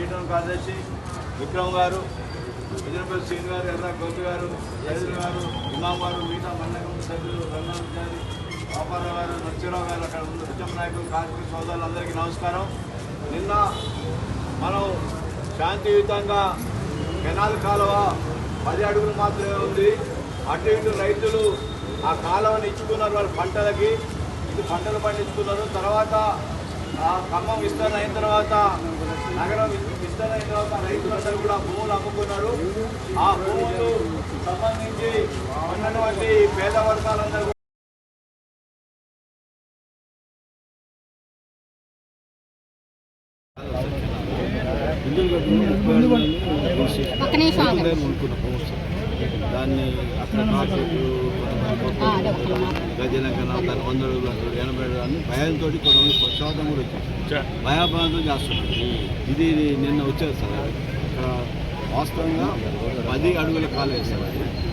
టీటన్ కార్యదర్శి విక్రమ్ గారు విజయపల్లి శ్రీని గారు ఎర్ర గౌతు గారు రైతులు గారు ఇమాం గారు మిగతా మండలం సభ్యులు రంగాచారి పాపారావు గారు నరసింహరావు గారు అక్కడ ఉన్న ఉద్యమ నాయకులు కార్మిక సోదరులందరికీ నమస్కారం. నిన్న మనం శాంతియుతంగా కెనాల్ కాలువ పది అడుగులు మాత్రమే ఉంది. అటు ఇటు రైతులు ఆ కాలువని ఇచ్చుకున్నారు వాళ్ళ పంటలకి. ఇది పంటలు పండించుకున్నారు. తర్వాత ఆ ఖమ్మం విస్తరణ అయిన తర్వాత నగరం విస్తరణ తర్వాత రైతులందరూ కూడా భూములు అమ్ముకున్నారు ఆ భూములు సంబంధించి ఉన్నటువంటి పేద వర్గాలందరూ. దాన్ని అక్కడ గజలంకన దాని వంద అడుగులు ఎనభై అడుగులు అన్ని భయంతో కొంతమంది పక్షవాతం కూడా వచ్చింది భయాభావంతో చేస్తున్నారు. ఇది నిన్న వచ్చారు సార్. ఇక్కడ వాస్తవంగా పది అడుగుల కాలు వేస్తారు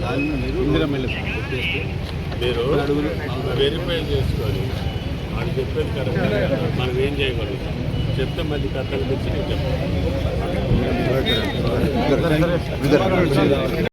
దాన్ని మీరు ఇందిరమెల్లి. చేస్తే మీరు అడుగులు. వెరిఫై చేసుకోవాలి వాళ్ళు చెప్పేది కరెక్ట్ మనం ఏం చేయగలుగుతాం? చెప్తే మళ్ళీ కథలు తెచ్చి నేను చెప్తాను.